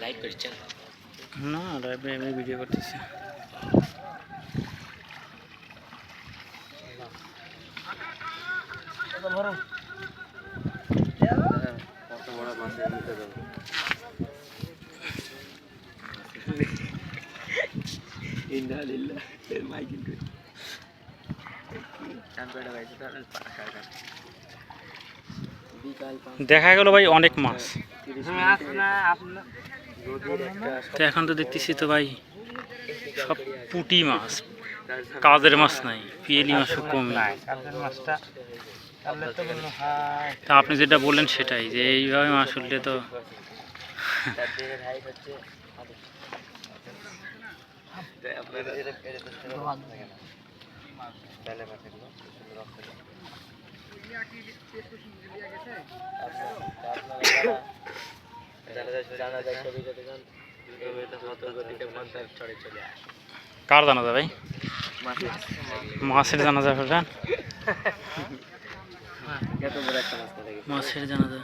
Live করছেন না লাইভে এমনি ভিডিও করতেছি। কত দেখা গেল ভাই অনেক মাছ। তো এখন তো দেখতেছি তো ভাই, সব পুটি মাছ। কাজের মাছ নাই, পিয়েলি মাছও কম নাই। তা আপনি যেটা বললেন সেটাই, যে এইভাবে মাছ উঠলে তো কার জানাজা ভাই? মাছের জানাজা মাছ লাগে মাছের জানাজা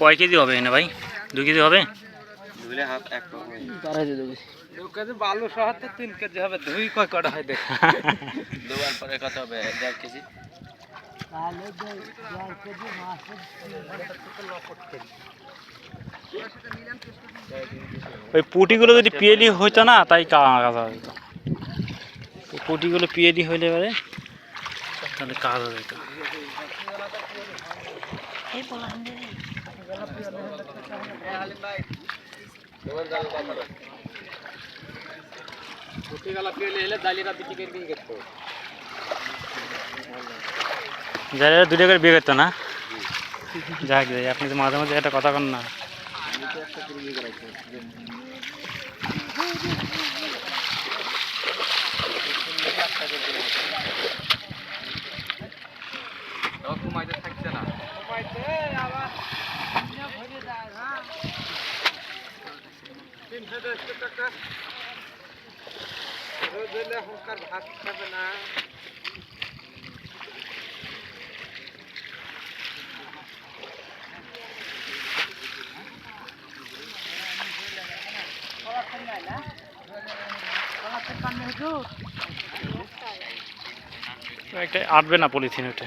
কয় কেজি হবে না ভাই? দু কেজি হবে? ধুলে হাত এক পা বালু সহ তো তিন কেজি হবে কয় কটা হয় দেখ। দুবার পরে কত হবে? দেড় কেজি? ওই পুটিগুলো যদি পিএলি হইতো না তাই কাজ হইতো পুটিগুলো পিএলি হইলে এবারে তাহলে কাজ হইতো যারা দুটো করে বিয়ে করতো না? যাক যাই আপনি তো মাঝে মাঝে একটা কথা কন না। থাকছে না তিনশো দেড়শো টাকা রোজ হলে এখনকার ভাত খাবে না। একটা আটবে না পলিথিন ওটা